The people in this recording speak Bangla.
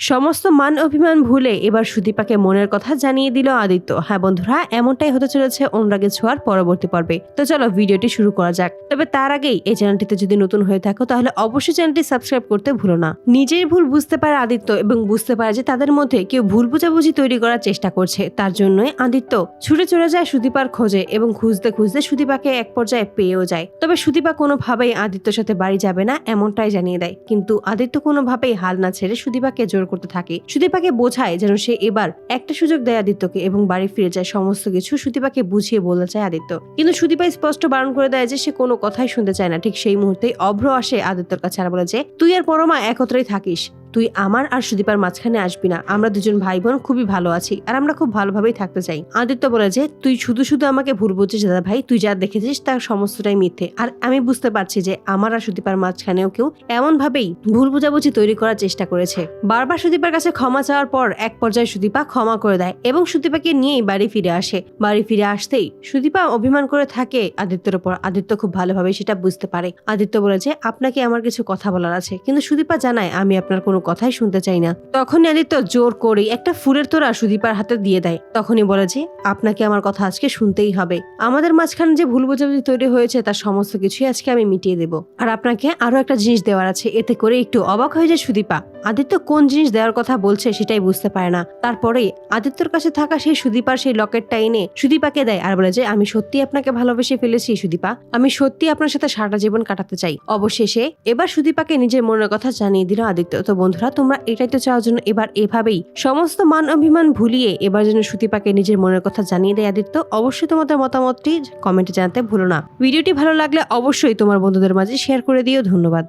সমস্ত মান অভিমান ভুলে এবার সুদীপাকে মনের কথা জানিয়ে দিল আদিত্য। হ্যাঁ বন্ধুরা, এমনটাই হতে চলেছে অনুরাগের ছোঁয়ার পরবর্তী পর্বে। তো চলো ভিডিওটি শুরু করা যাক। তবে তার আগেই এই চ্যানেলটিতে যদি নতুন হয়ে থাকো, তাহলে অবশ্যই চ্যানেলটি সাবস্ক্রাইব করতে ভুলো না। নিজের ভুল বুঝতে পারে আদিত্য এবং বুঝতে পারে যে তাদের মধ্যে কেউ ভুল বোঝাবুঝি তৈরি করার চেষ্টা করছে। তার জন্যই আদিত্য ছুটে চলে যায় সুদীপার খোঁজে এবং খুঁজতে খুঁজতে সুদীপাকে এক পর্যায়ে পেয়েও যায়। তবে সুদীপা কোনোভাবেই আদিত্যর সাথে বাড়ি যাবে না, এমনটাই জানিয়ে দেয়। কিন্তু আদিত্য কোনোভাবেই হাল না ছেড়ে সুদীপাকে জোর করতে থাকে। সুদীপাকে বোঝায় যেন সে এবার একটা সুযোগ দেয় আদিত্যকে এবং বাড়ি ফিরে যায়। সমস্ত কিছু সুদীপাকে বুঝিয়ে বলতে চায় আদিত্য। কিন্তু সুদীপা স্পষ্ট বারণ করে দেয় যে সে কোনো কথাই শুনতে চায় না। ঠিক সেই মুহূর্তেই অভ্র আসে আদিত্যর কাছে আর বলে যে, তুই আর পরমা একত্রেই থাকিস। তুই আমার আর সুদীপার মাঝখানে আসবি না। আমরা দুজন ভাই বোন খুবই ভালো আছি আর আমরা খুব ভালোভাবেই থাকতে চাই। আদিত্য বলে যে, তুই শুধু শুধু আমাকে ভুল বুঝছিস দাদা ভাই। তুই যা দেখেছিস তার সমস্তটাই মিথ্যে। আর আমি বুঝতে পারছি যে, আমার আর সুদীপার মাঝখানেও কেউ এমন ভাবেই ভুল বুঝাবুঝি তৈরি করার চেষ্টা করেছে। বারবার সুদীপার কাছে ক্ষমা চাওয়ার পর এক পর্যায়ে সুদীপা ক্ষমা করে দেয় এবং সুদীপাকে নিয়েই বাড়ি ফিরে আসে। বাড়ি ফিরে আসতেই সুদীপা অভিমান করে থাকে আদিত্যর উপর। আদিত্য খুব ভালোভাবে সেটা বুঝতে পারে। আদিত্য বলে যে, আপনাকে আমার কিছু কথা বলার আছে। কিন্তু সুদীপা জানায়, আমি আপনার কোনো কথাই শুনতে চাই না। তখনই আদিত্য জোর করে একটা ফুলের তোড়া সুদীপার হাতে দিয়ে দেয়। তখনই বলে যে, আপনাকে আমার কথা আজকে শুনতেই হবে। আমাদের মাঝখানে যে ভুল বোঝাবুঝি তৈরি হয়েছে, তার সমস্ত কিছুই আজকে আমি মিটিয়ে দেব। আর আপনাকে আরও একটা জিনিস দেওয়ার আছে। এতে করে একটু অবাক হয়ে যায় সুদীপা। আদিত্য কোন জিনিস দেওয়ার কথা বলছে সেটাই বুঝতে পারে না। তারপরে আদিত্যর কাছে থাকা সেই সুদীপার সেই লকেটটা এনে সুদীপাকে দেয় আর বলে যে, আমি সত্যি আপনাকে ভালোবেসে ফেলেছি সুদীপা। আমি সত্যি আপনার সাথে সারাটা জীবন কাটাতে চাই। অবশেষে এবার সুদীপাকে নিজের মনের কথা জানিয়ে দিল আদিত্য। তো বন্ধুরা, তোমরা এটাই তো চাওয়ার জন্য এবার এভাবেই সমস্ত মান অভিমান ভুলিয়ে এবার যেন সুতিপাকে নিজের মনের কথা জানিয়ে দেয় আদিত্য, অবশ্যই তোমাদের মতামতটি কমেন্টে জানাতে ভুলো না। ভিডিওটি ভালো লাগলে অবশ্যই তোমার বন্ধুদের মাঝে শেয়ার করে দিও। ধন্যবাদ।